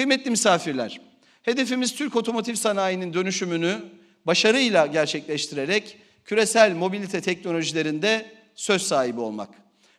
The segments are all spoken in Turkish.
Kıymetli misafirler, hedefimiz Türk otomotiv sanayinin dönüşümünü başarıyla gerçekleştirerek küresel mobilite teknolojilerinde söz sahibi olmak.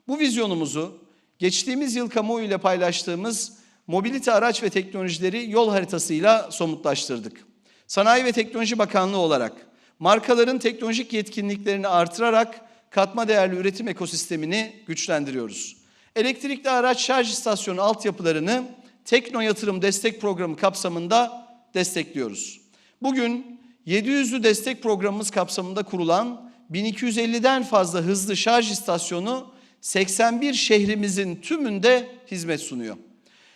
Bu vizyonumuzu geçtiğimiz yıl kamuoyu ile paylaştığımız mobilite araç ve teknolojileri yol haritasıyla somutlaştırdık. Sanayi ve Teknoloji Bakanlığı olarak markaların teknolojik yetkinliklerini artırarak katma değerli üretim ekosistemini güçlendiriyoruz. Elektrikli araç şarj istasyonu altyapılarını Tekno Yatırım Destek Programı kapsamında destekliyoruz. Bugün 700'lü destek programımız kapsamında kurulan 1250'den fazla hızlı şarj istasyonu 81 şehrimizin tümünde hizmet sunuyor.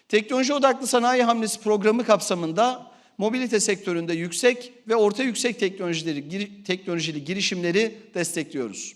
Teknoloji odaklı sanayi hamlesi programı kapsamında mobilite sektöründe yüksek ve orta yüksek teknolojileri, gir- teknolojili girişimleri destekliyoruz.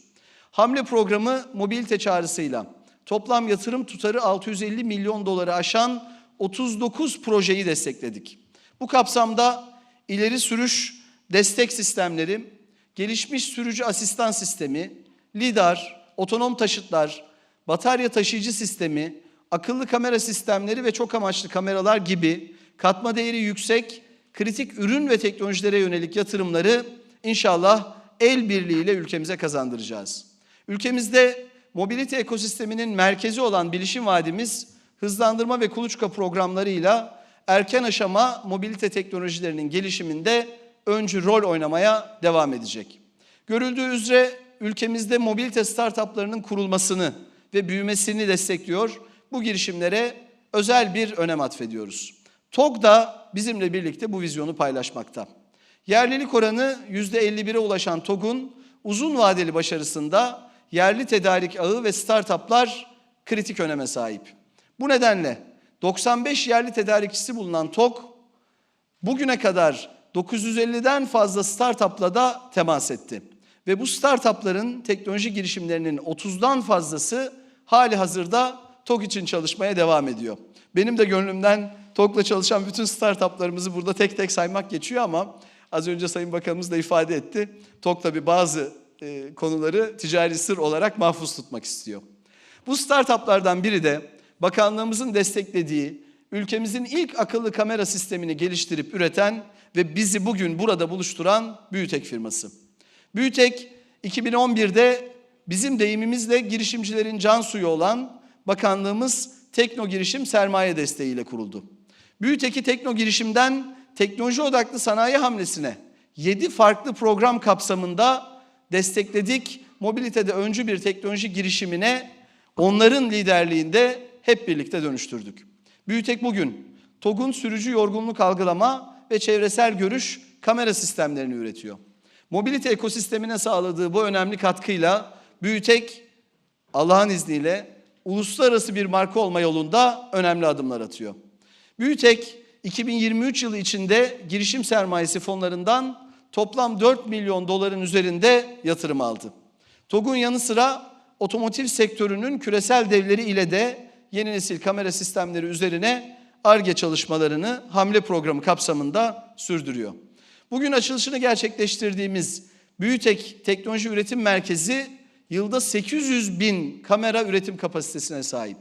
Hamle programı mobilite çağrısıyla toplam yatırım tutarı 650 milyon doları aşan 39 projeyi destekledik. Bu kapsamda ileri sürüş destek sistemleri, gelişmiş sürücü asistan sistemi, lidar, otonom taşıtlar, batarya taşıyıcı sistemi, akıllı kamera sistemleri ve çok amaçlı kameralar gibi katma değeri yüksek, kritik ürün ve teknolojilere yönelik yatırımları inşallah el birliğiyle ülkemize kazandıracağız. Ülkemizde mobilite ekosisteminin merkezi olan bilişim vadimiz hızlandırma ve kuluçka programlarıyla erken aşama mobilite teknolojilerinin gelişiminde öncü rol oynamaya devam edecek. Görüldüğü üzere ülkemizde mobilite startuplarının kurulmasını ve büyümesini destekliyor. Bu girişimlere özel bir önem atfediyoruz. TOG da bizimle birlikte bu vizyonu paylaşmakta. Yerlilik oranı %51'e ulaşan TOG'un uzun vadeli başarısında yerli tedarik ağı ve startuplar kritik öneme sahip. Bu nedenle 95 yerli tedarikçisi bulunan TOG bugüne kadar 950'den fazla startupla da temas etti. Ve bu startupların teknoloji girişimlerinin 30'dan fazlası hali hazırda TOG için çalışmaya devam ediyor. Benim de gönlümden TOG'la çalışan bütün startuplarımızı burada tek tek saymak geçiyor ama az önce Sayın Bakanımız da ifade etti. TOG tabii bazı e, konuları ticari sır olarak mahfuz tutmak istiyor. Bu startuplardan biri de bakanlığımızın desteklediği ülkemizin ilk akıllı kamera sistemini geliştirip üreten ve bizi bugün burada buluşturan Büyütek firması. Büyütek 2011'de bizim deyimimizle girişimcilerin can suyu olan bakanlığımız Tekno Girişim Sermaye Desteği ile kuruldu. Büyütek'i Tekno Girişim'den teknoloji odaklı sanayi hamlesine 7 farklı program kapsamında destekledik. Mobilitede öncü bir teknoloji girişimine onların liderliğinde hep birlikte dönüştürdük. Büyütek bugün TOG'un sürücü yorgunluk algılama ve çevresel görüş kamera sistemlerini üretiyor. Mobilite ekosistemine sağladığı bu önemli katkıyla Büyütek Allah'ın izniyle uluslararası bir marka olma yolunda önemli adımlar atıyor. Büyütek 2023 yılı içinde girişim sermayesi fonlarından toplam 4 milyon doların üzerinde yatırım aldı. TOG'un yanı sıra otomotiv sektörünün küresel devleri ile de yeni nesil kamera sistemleri üzerine ARGE çalışmalarını hamle programı kapsamında sürdürüyor. Bugün açılışını gerçekleştirdiğimiz Büyütek Teknoloji Üretim Merkezi yılda 800 bin kamera üretim kapasitesine sahip.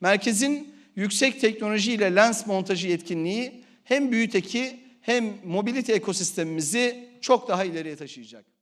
Merkezin yüksek teknoloji ile lens montajı yetkinliği hem Büyütek'i hem mobilite ekosistemimizi çok daha ileriye taşıyacak.